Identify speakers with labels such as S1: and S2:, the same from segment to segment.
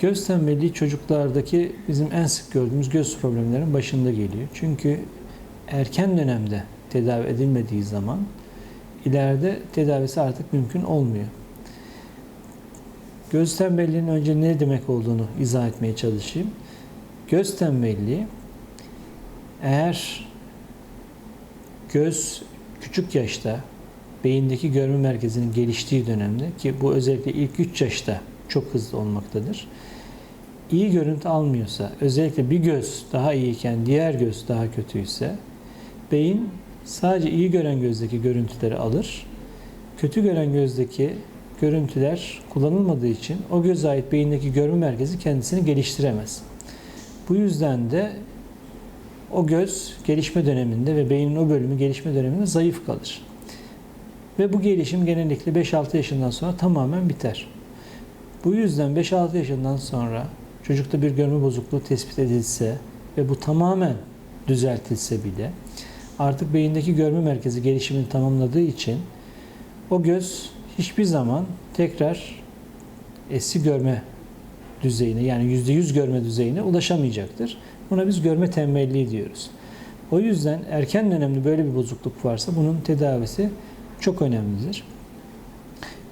S1: Göz tembelliği çocuklardaki bizim en sık gördüğümüz göz problemlerinin başında geliyor. Çünkü erken dönemde tedavi edilmediği zaman ileride tedavisi artık mümkün olmuyor. Göz tembelliğinin önce ne demek olduğunu izah etmeye çalışayım. Göz tembelliği eğer göz küçük yaşta beyindeki görme merkezinin geliştiği dönemde ki bu özellikle ilk 3 yaşta çok hızlı olmaktadır. İyi görüntü almıyorsa, özellikle bir göz daha iyiyken diğer göz daha kötüyse beyin sadece iyi gören gözdeki görüntüleri alır. Kötü gören gözdeki görüntüler kullanılmadığı için o göze ait beyindeki görme merkezi kendisini geliştiremez. Bu yüzden de o göz gelişme döneminde ve beynin o bölümü gelişme döneminde zayıf kalır. Ve bu gelişim genellikle 5-6 yaşından sonra tamamen biter. Bu yüzden 5-6 yaşından sonra çocukta bir görme bozukluğu tespit edilse ve bu tamamen düzeltilse bile artık beyindeki görme merkezi gelişimini tamamladığı için o göz hiçbir zaman tekrar eski görme düzeyine yani %100 görme düzeyine ulaşamayacaktır. Buna biz görme tembelliği diyoruz. O yüzden erken dönemde böyle bir bozukluk varsa bunun tedavisi çok önemlidir.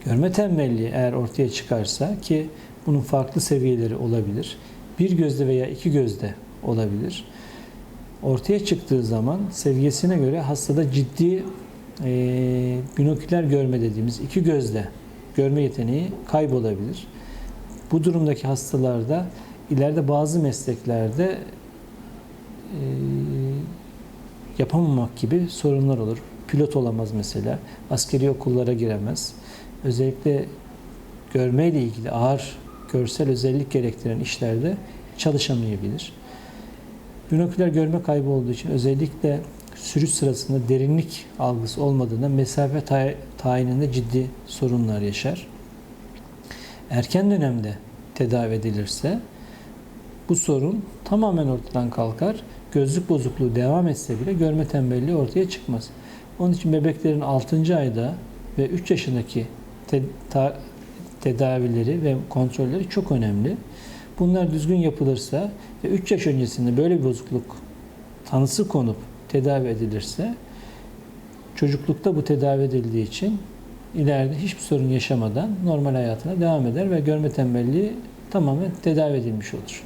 S1: Görme tembelliği eğer ortaya çıkarsa ki bunun farklı seviyeleri olabilir. Bir gözde veya iki gözde olabilir. Ortaya çıktığı zaman seviyesine göre hastada ciddi e, binoküler görme dediğimiz iki gözde görme yeteneği kaybolabilir. Bu durumdaki hastalarda ileride bazı mesleklerde e, yapamamak gibi sorunlar olur. Pilot olamaz mesela. Askeri okullara giremez. Özellikle görmeyle ilgili ağır görsel özellik gerektiren işlerde çalışamayabilir. Binoküler görme kaybı olduğu için özellikle sürüş sırasında derinlik algısı olmadığında mesafe tay- tayininde ciddi sorunlar yaşar. Erken dönemde tedavi edilirse bu sorun tamamen ortadan kalkar. Gözlük bozukluğu devam etse bile görme tembelliği ortaya çıkmaz. Onun için bebeklerin 6. ayda ve 3 yaşındaki tedavileri ve kontrolleri çok önemli. Bunlar düzgün yapılırsa ve 3 yaş öncesinde böyle bir bozukluk tanısı konup tedavi edilirse çocuklukta bu tedavi edildiği için ileride hiçbir sorun yaşamadan normal hayatına devam eder ve görme tembelliği tamamen tedavi edilmiş olur.